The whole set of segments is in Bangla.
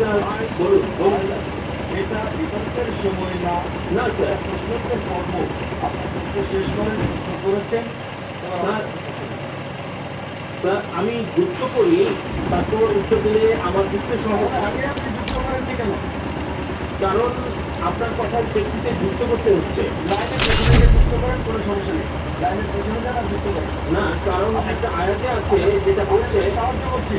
একটা বলুন এটা বিতর্কের সময় না না স্যার আপনার শেষ করেন করেছেন স্যার স্যার আমি যুক্ত করি তারপর উত্তর দিলে আমার হবে। আগে আপনি যুক্ত কারণ আপনার কথার প্রেক্ষিতে যুক্ত করতে হচ্ছে লাইনের পেছনে যুক্ত করেন কোনো সমস্যা নেই লাইনের পেছনে যুক্ত করেন না কারণ একটা আয়াতে আছে যেটা বলছে সাহায্য করছি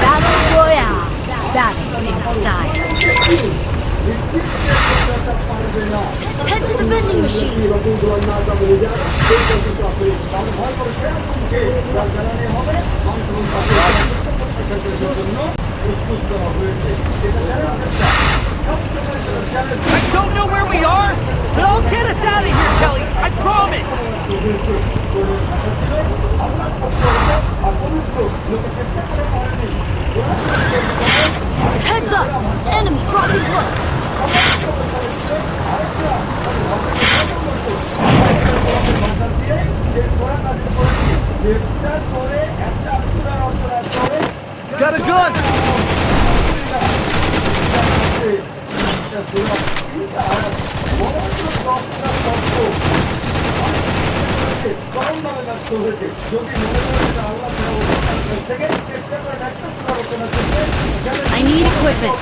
Battle Royale. Battle in style. Head to the vending machine. একটা আলোচনা করতে I need equipment.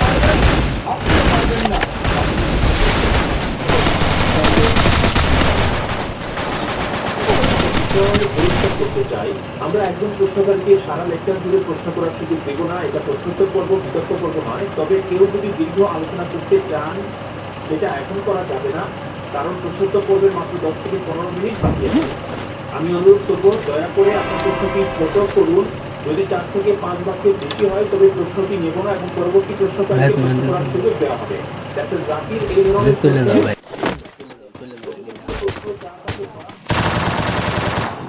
আপনি পারবেন না বিষয়ে পরিষ্কার করতে চাই। আমরা একজন প্রশ্নকারীকে সারা লেকচার জুড়ে প্রশ্ন করার সুযোগ দেব না এটা প্রশ্নোত্তর পর্ব বিতর্ক পর্ব নয়। তবে কেউ যদি দীর্ঘ আলোচনা করতে চান সেটা এখন করা যাবে না কারণ প্রশ্নোত্তর পর্বের মাত্র দশ থেকে পনেরো মিনিট বাকি আছে। আমি অনুরোধ করব দয়া করে আপনার প্রশ্নটি ছোট করুন। যদি চার থেকে পাঁচ বাক্যের বেশি হয় তবে প্রশ্নটি নেব না এবং পরবর্তী প্রশ্নকারীকে প্রশ্ন করার সুযোগ দেওয়া হবে। ডাক্তার জাকির এই ধরনের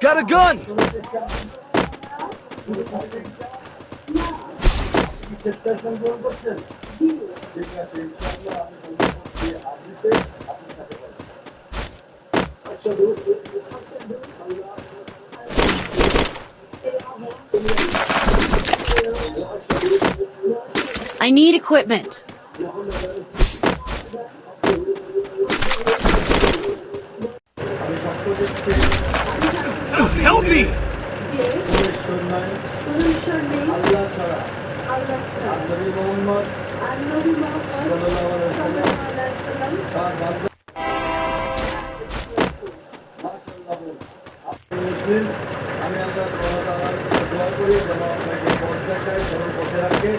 Got a gun. চেষ্টা সংগ্রহ I need equipment. আমি সত্য দেখছি Help me. ঈশ্বর করি যেন আপনাকে পথ দেখায় সরল পথে রাখে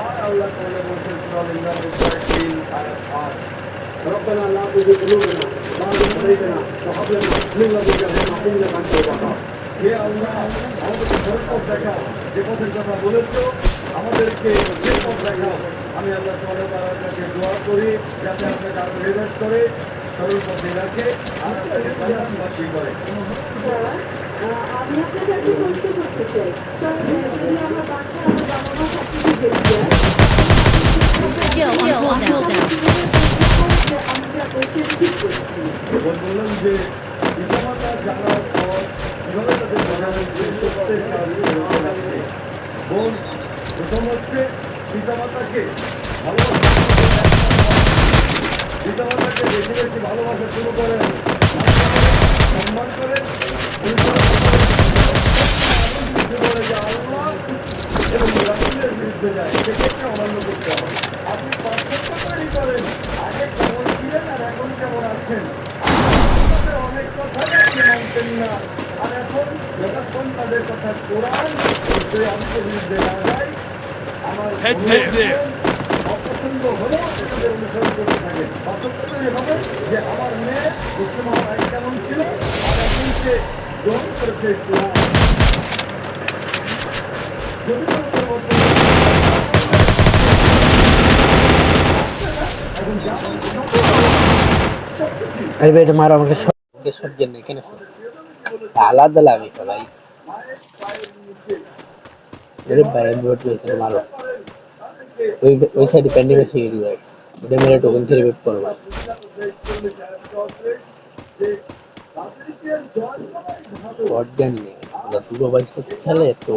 আর আল্লাহ তাআলা বলছেন সূরা ইন্নাল মুত্তাকিন আয়াত 8 ربنا لا تزغ قلوبنا بعد إذ هديتنا وهب لنا من لدنك رحمة إنك أنت الوهاب হে আল্লাহ আমাদেরকে সরল পথ দেখাও যে পথের কথা বলেছো আমাদেরকে যে পথ দেখাও আমি আল্লাহ তাআলা তাআলার কাছে দোয়া করি যাতে আপনাকে আরো নির্দেশ করে সরল পথে রাখে আর আপনাকে জান্নাতবাসী করে যে পিতামাতা জানার পর কীভাবে তাদের প্রথম হচ্ছে পিতামাতাকে ভালোবাসা পিতামাতাকে বেশি ভালোবাসা শুরু করেন এবং রাসূলের বিরুদ্ধে যায় সেক্ষেত্রে অমান্য করতে আপনি পার্থক্য তৈরি করেন কেমন ছিলেন আর এখন কেমন আছেন অনেক কথাই আপনি মানতেন না আর এখন যতক্ষণ তাদের কথা কোরআন সেই অংশের বিরুদ্ধে না যায় আমার অনুসরণ অপছন্দ হলেও সেটাদের অনুসরণ করতে থাকে। পার্থক্য তৈরি হবে যে আমার মেয়ে হওয়ার আগে কেমন ছিল আর এখন সে গ্রহণ করেছে যদি কোনো পরিবর্তন আরে ভাই মারো আমাকে সব। সহ্য নেই আলাদা লাগে তো ভাই। আরে ভাই বলতে মারো। ওই সাইডে প্যান্ডি গেলি ভাই ওটা মেরে টোকেন থেকে বেট করব অজ্ঞান নেই দুটো বাইক খেলে তো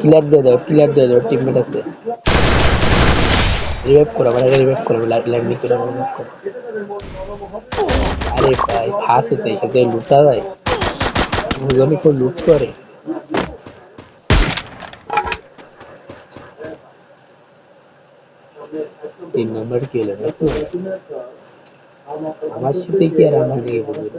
ক্লিয়ার দিয়ে দাও ক্লিয়ার দিয়ে দাও টিমমেট আছে। রিভাইভ করো আমার রিভাইভ করো ল্যান্ডিং করে রিভাইভ করো। আরে ভাই, ফাঁসে তো এখানে লুটা যায় দুজনে কেউ লুট করে। তিন নম্বর কি হলো নাকি আমার সাথে কি আর আমার দিকে বলবে?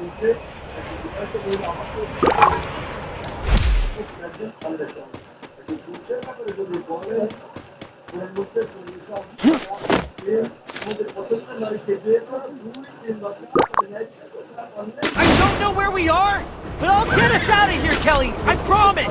I don't know where we are, but I'll get us out of here, Kelly. I promise.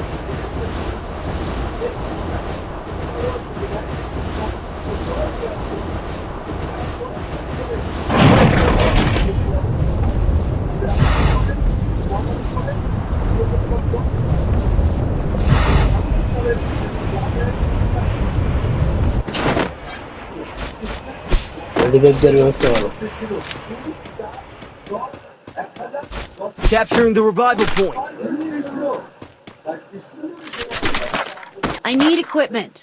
দেওয়ার ব্যবস্থা করো Capturing the revival point. I need equipment.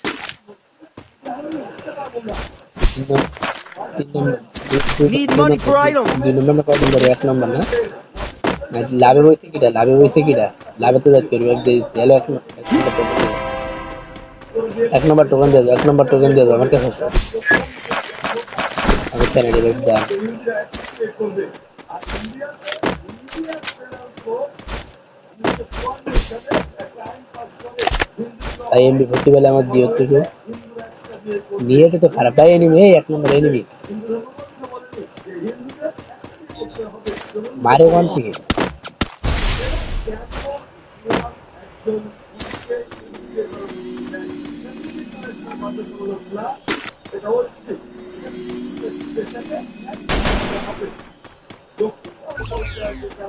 Need money for items. দুই নম্বর কয় নম্বর এক নম্বর না লাভে বইছে কিটা লাভে বইছে কিটা লাভে তো যাচ্ছে রিভাইভ দিয়ে দিচ্ছে এক নম্বর- এক নম্বর টোকেন দিয়ে এক নম্বর টোকেন দিয়ে আমার কাছে কেন রিভাইভ দেওয়া তাই এমবি ভর্তি বেলা আমার দিও তো নিয়েটা তো খারাপ। তাই এনিমি এই এক নম্বর এনিমি মারে ওয়ান থেকে।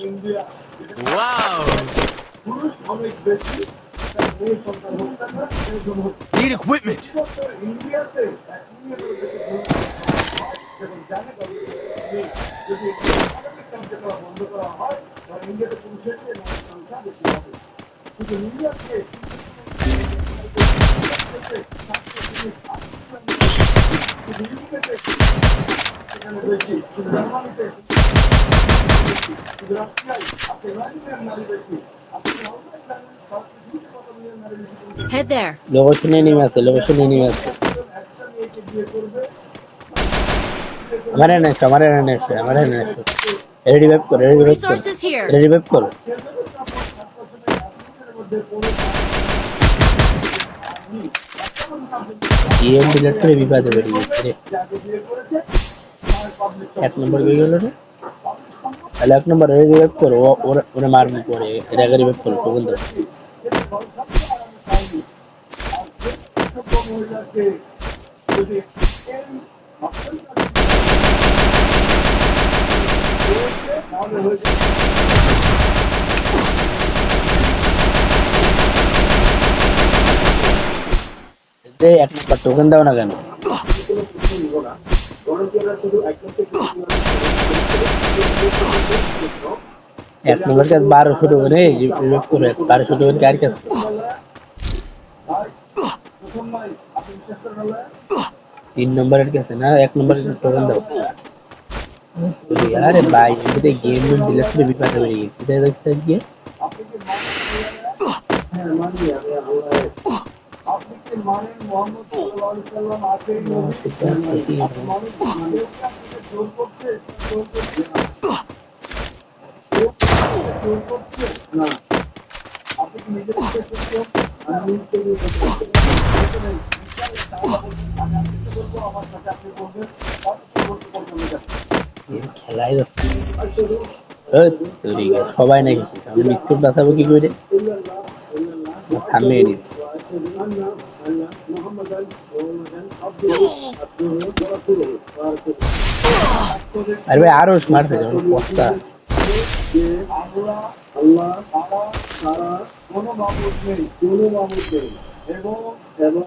India Wow. পুরুষ অনেক বেশি মেয়ে সন্তান হোক না কেন, এরকম হোক। Need equipment. ইন্ডিয়াতে এক মিলিয়ন যখন জানে তবে এই যদি economic কার্যকলাপ বন্ধ করা হয় তাহলে ইন্ডিয়াতে Head there. লোকেশনে নেমে আছে লোকেশনে নেমে আছে আমার এনে আমার এনে আমার এনে রেডি ওয়েব কর রেডি ওয়েব কর. রেডি ওয়েব কর গেম ডিলিট করে বিবাদে বেরিয়ে গেছে রে এক নম্বর হয়ে গেল রে তাহলে এক নম্বর রেডি ওয়েব কর ওরা ওরা মারবি পরে এর আগে রিভাইভ করো তো বন্ধু যদি এক নম্বর টোকেন দাও না কেন? এক নম্বর কাজ বারোশো টোকেন এই করে, বারোশো টোকেন কার কাছে? তিন নম্বরের কাছে না, এক নম্বরের টোকেন দাও। বলি, আরে ভাই এমনিতে গেম ডিলিট করে বিপাদে বেরিয়ে গেছে কোথায় দেখতে গিয়ে আপনি কি মানেন হ্যাঁ মানি আমি আল্লাহ আপনি সবাই নাকি আমি বিস্কুট বাঁচাবো কি করে থামিয়ে নিস আরে ভাই আরও মারতে মামুদ নেই এবং